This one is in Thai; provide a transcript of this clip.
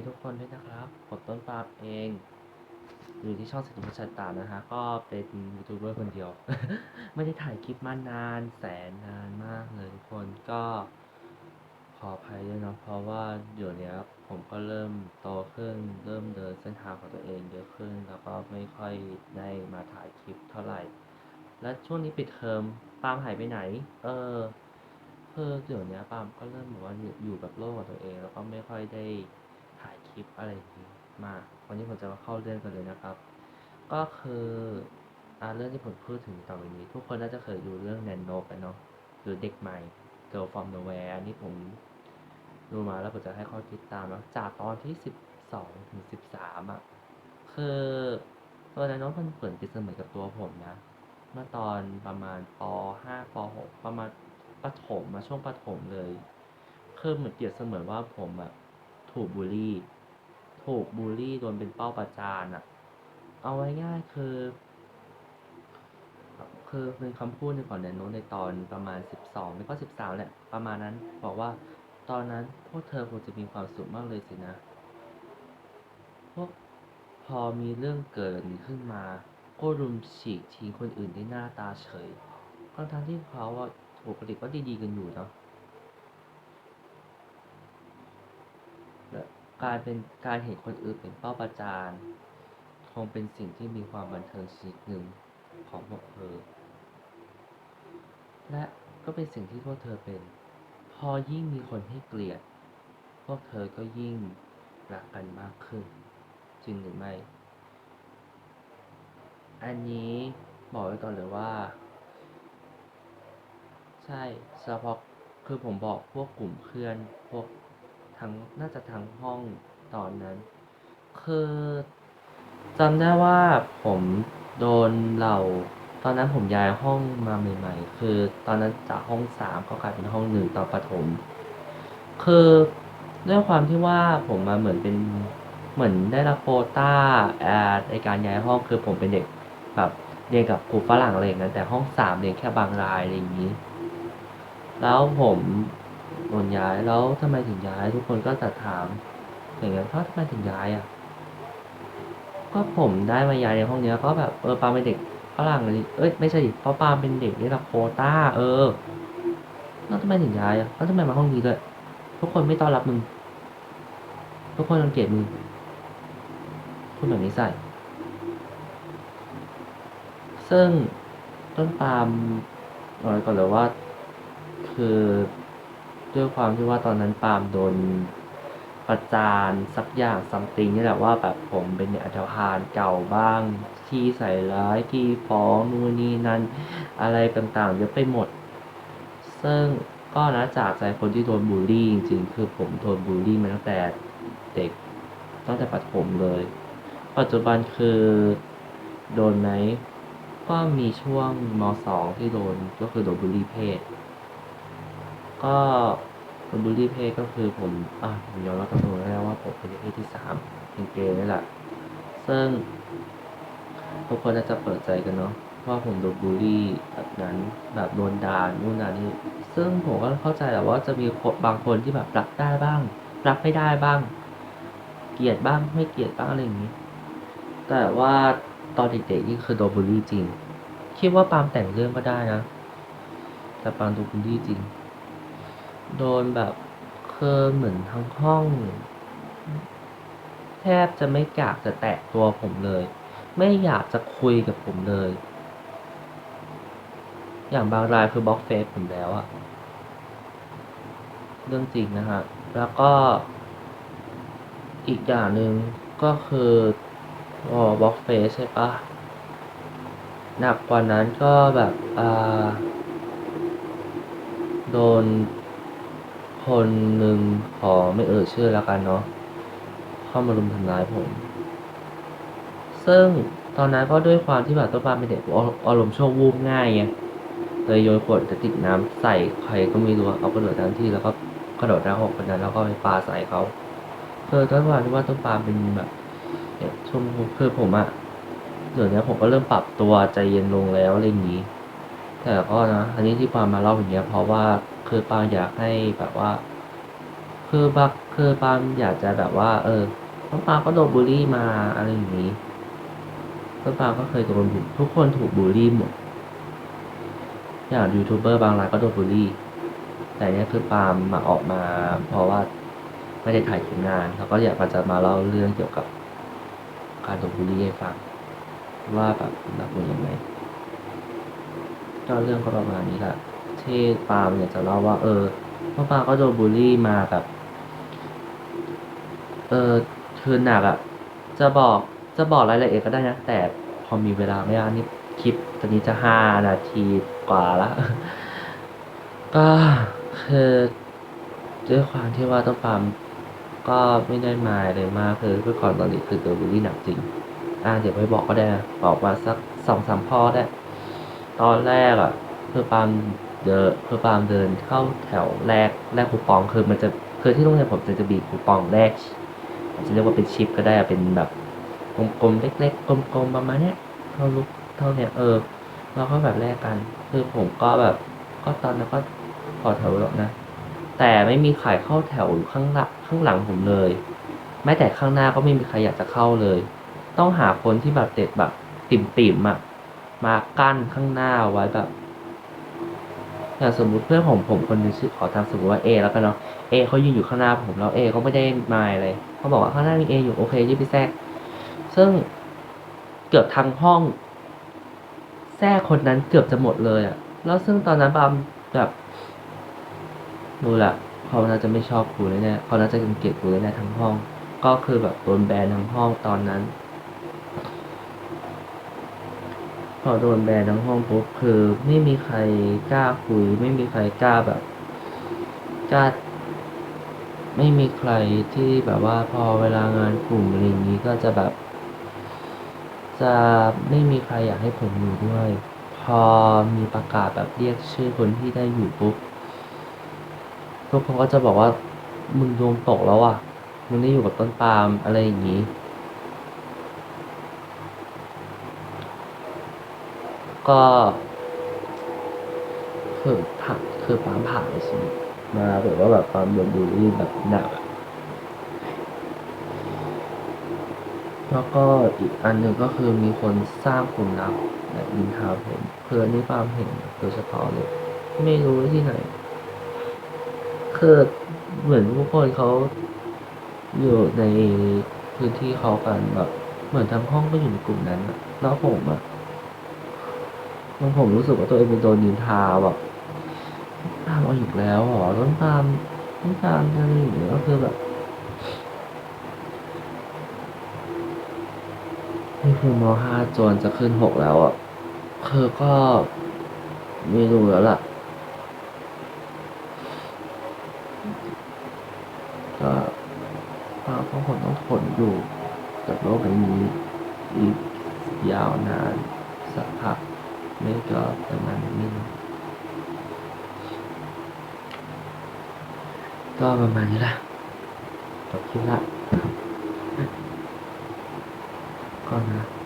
ดีทุกคนด้วยนะครับ ผมต้นปาล์มเอง อยู่ที่ช่องสิทธิพัชรตานะฮะ ก็เป็นยูทูบเบอร์คนเดียว ไม่ได้ถ่ายคลิปมานานแสนนานมากเลยทุกคนก็ขออภัยด้วยนะเพราะว่าเดี๋ยวเนี้ยผมก็เริ่มโตขึ้น เริ่มเดินเส้นทางของตัวเองเยอะขึ้น แล้วก็ไม่ค่อยได้มาถ่ายคลิปเท่าไหร่ และช่วงนี้ปิดเทอมปาล์มหายไปไหน เออคือเดี๋ยวเนี้ยปาล์มก็เริ่มแบบว่าอยู่อยู่กับโลกของตัวเอง แล้วก็ไม่ค่อยได้ คลิปอะไรอย่างนี้มาวันนี้ผมจะมาเข้าเรื่องกันเลยนะครับ ก็คืออเรื่องที่ผมพูดถึงต่อไปนี้ ทุกคนน่าจะเคยดูเรื่องแนนโนกันเนาะหรือเด็กใหม่ Girl from Nowhere อันนี้ผมดูมาแล้วผมจะให้ข้อคิดตามแล้วจากตอนที่สิบสองถึงสิบสามอะคือตัวแนนโนมันเปิดเป็นเสมือนกับตัวผมนะ เมื่อตอนประมาณปห้าปหกประมาณประถมมาช่วงประถมเลยคือเหมือนเปรียบเสมือนว่าผมแบบถูกบูลลี่ ถูกบูลลี่โดนเป็นเป้าประจานอะเอาไว้ง่ายคือ คือเป็นคำพูดหนึ่งของแดนโนตในตอนประมาณสิบสองแล้วก็สิบสามแหละประมาณนั้นบอกว่าตอนนั้นพวกเธอคงจะมีความสุขมากเลยสินะ พวกพอมีเรื่องเกิดขึ้นมาก็รุมฉีกทิ้งคนอื่นได้หน้าตาเฉยทั้งทั้งที่เขาว่าปกติก็ดีๆกันอยู่เนาะและ กายเป็นการเห็นคนอื่นเป็นเป้าประจานคงเป็นสิ่งที่มีความบันเทิงชนิดหนึ่งของพวกเธอ และก็เป็นสิ่งที่พวกเธอเป็น พอยิ่งมีคนให้เกลียด พวกเธอก็ยิ่งรักกันมากขึ้น จริงหรือไม่ อันนี้บอกไว้ก่อนเลยว่า ใช่เฉพาะคือผมบอกพวกกลุ่มเพื่อนพวก ทั้งน่าจะทั้งห้องตอนนั้น คือจำได้ว่าผมโดนเหล่า ตอนนั้นผมย้ายห้องมาใหม่ๆ คือตอนนั้นจากห้องสามก็กลายเป็นห้องหนึ่งตอนประถม คือด้วยความที่ว่าผมมาเหมือนเป็นเหมือนได้รับโควต้าแอดในการย้ายห้องคือผมเป็นเด็กแบบเรียนกับครูฝรั่งอะไรอย่างนั้นแต่ห้องสามเรียนแค่บางรายอะไรอย่างนี้ แล้วผม โดนย้ายแล้วทำไมถึงย้ายทุกคนก็จะถาม อย่างเงี้ยเพราะทำไมถึงย้ายอะ ก็ผมได้มาย้ายในห้องเนี้ยก็แบบเออปาเป็นเด็กฝรั่งเลยเอ้ยไม่ใช่ดิเพราะปาเป็นเด็กได้รับโคต้า เออแล้วทำไมถึงย้ายอะแล้วทำไมมาห้องนี้ด้วยทุกคนไม่ต้อนรับมึงทุกคนรังเกียจมึงพูดแบบนี้ใส่ ซึ่งต้นปาล์มบอกไว้ก่อนเลยว่า คือ ด้วยความที่ว่าตอนนั้นปาล์มโดนประจานสักอย่างซัมติงนี่แหละว่าแบบผมเป็นอันธพาลเก่าบ้าง ที่ใส่ร้ายที่ฟ้องนู่นนี่นั่นอะไรต่างๆเยอะไปหมด ซึ่งก็นะจากใจคนที่โดนบูลลี่จริงๆคือผมโดนบูลลี่มาตั้งแต่เด็กตั้งแต่ประถมเลย ปัจจุบันคือโดนไหมก็มีช่วงมสองที่โดนก็คือโดนบูลลี่เพศ ก็โดนบูลลี่เพศก็คือผมอะผมยอมรับตรงแล้วว่าผมเป็นเพศที่สามเป็นเกย์นี่แหละซึ่งทุกคนน่าจะเปิดใจกันเนาะว่าผมโดนบูลลี่แบบนั้นแบบโดนด่านู่นนั่นนี่ซึ่งผมก็เข้าใจแหละว่าจะมีคนบางคนที่แบบรับได้บ้าง รับไม่ได้บ้าง เกลียดบ้างไม่เกลียดบ้างอะไรอย่างนี้ แต่ว่าตอนเด็กๆนี่คือโดนบูลลี่จริง คิดว่าปามแต่งเรื่องก็ได้นะ แต่ปามโดนบูลลี่จริง โดนแบบคือเหมือนทั้งห้อง แทบจะไม่อยากจะแตะตัวผมเลย ไม่อยากจะคุยกับผมเลย อย่างบางรายคือบล็อกเฟซผมแล้วอะเรื่องจริงนะฮะ แล้วก็อีกอย่างหนึ่งก็คือพอบล็อกเฟซใช่ปะหนักกว่านั้นก็แบบอ่าโดน คนหนึ่งขอไม่เอ่ยชื่อแล้วกันเนาะเข้ามารุมทำร้ายผม ซึ่งตอนนั้นก็ด้วยความที่แบบตัวปาเป็นเด็กอาอารมณ์โชควูบง่ายไงเลยโยนขวดกระติกน้ำใส่ใครก็ไม่รู้เอากระโดดทั้งที่แล้วก็กระโดดหน้าหกคนนั้นแล้วก็ไปปาใส่เขาคือด้วยควาที่ว่าต้นปาเป็นแบบเนี่ยชมคือผมอะเดี๋ยวนี้ผมก็เริ่มปรับตัวใจเย็นลงแล้วอะไรอย่างนี้ แต่ก็นะ อันนี้ที่ปามาเล่าอย่างเงี้ยเพราะว่าคือปามอยากให้แบบว่า คือบักคือปามอยากจะแบบว่า เออต้นปาก็โดนบูลลี่มาอะไรอย่างนี้ต้นปาก็เคยโดนทุกคนถูกบูลลี่หมดอย่างยูทูบเบอร์บางรายก็โดนบูลลี่ แต่เนี่ยคือปาล์มมาออกมา เพราะว่าไม่ได้ถ่ายผลงานแล้วก็อยากจะมาเล่าเรื่องเกี่ยวกับการโดนบูลลี่ให้ฟังว่าแบบรับมือยังไง ก็เรื่องก็ประมาณนี้แหละที่ปาล์มอยากจะเล่าว่า เออเมื่อปาล์มก็โดนบูลลี่มาแบบ เออคือหนักอะจะบอกจะบอกรายละเอียดก็ได้นะ แต่พอมีเวลาไม่ได้นี่คลิปตอนนี้จะห้านาทีกว่าละก็คือด้วยความที่ว่าต้นปาล์มก็ไม่ได้มาเลยมากคือเมื่อก่อนตอนนี้คือโดนบูลลี่หนักจริง อ่าเดี๋ยวไปบอกก็ได้บอกมาสักสองสามข้อได้ ตอนแรกอะคือปาล์มเดินคือปาล์มเดินเข้าแถวแรกแรกคูปองคือมันจะคือที่โรงเรียนผมจะจะบีคูปองแรกอาจะเรียกว่าเป็นชิปก็ได้เป็นแบบกลมๆเล็ก ๆกลมๆประมาณเนี้ยเท่าลูกเท่าเนี้ยเออเราก็แบบแลกกัน คือผมก็แบบก็ตอนนั้นก็ต่อแถวแล้วนะ แต่ไม่มีใครเข้าแถวอยู่ข้างหลังข้างหลังผมเลย แม้แต่ข้างหน้าก็ไม่มีใครอยากจะเข้าเลย ต้องหาคนที่แบบเด็ดแบบติ่มติ่มๆอะ มากั้นข้างหน้าไว้แบบอย่างสมมุติเพื่อนผมผมคนหนึงชื่อขอตามสมมติว่าเอแล้วกันเนาะเอเขายืนอยู่ข้างหน้าผมแล้วเอเขาไม่ได้มาอะไรเขาบอกว่าข้างหน้ามีเออยู่โอเคยี่ไปแทรกซึ่งเกือบทั้งห้อง แทรกคนนั้นเกือบจะหมดเลยอะแล้วซึ่งตอนนั้นบามแบบรู้ละเขาน่าจะไม่ชอบกูเลยแน่ๆเขาน่าจะเกลียดกูเลยแน่ๆทั้งห้อง ก็คือแบบโดนแบนทั้งห้องตอนนั้น พอโดนแบนทั้งห้องปุ๊บคือไม่มีใครกล้าคุย ไม่มีใครกล้าแบบกล้าไม่มีใครที่แบบว่าพอเวลางานกลุ่มอะไรอย่างนี้ก็จะแบบ จะไม่มีใครอยากให้ผมอยู่ด้วย พอมีประกาศแบบเรียกชื่อคนที่ได้อยู่ปุ๊บทุกคนก็จะบอกว่ามึงโดนตกแล้วอะมึงได้อยู่กับต้นปาล์มอะไรอย่างนี้ ก็คือผ่านคือปามผ่านชีวิตมาแบบว่าแบบปามโดนบูลลี่แบบหนักอะแล้วก็อีกอันหนึ่งก็คือมีคนสร้างกลุ่มลับแบบดินทาผมเพื่อนนี่ปามเห็นโดยเฉพาะเลย ไม่รู้ที่ไหนคือเหมือนทุกคนเขาอยู่ในพื้นที่เขากันแบบ เหมือนทั้งห้องก็อยู่ในกลุ่มนั้นอะแล้วผมอะ มันผมรู้สึกว่าตัวเองเป็นโดนนินทาแบบตามเอาอีกแล้วหรอต้นตามต้นตามอะไรอย่างเงี้ยก็คือแบบนี่คือมห้าจนจะขึ้นหกแล้วอะคือก็ไม่รู้แล้วล่ะก็ก็ก็คงต้องทนอยู่กับโลกใบนี้อีกยาวนานสักพัก ไม่ก็ประมาณนึงก็ประมาณนี้ละจบคลิปละก็นะ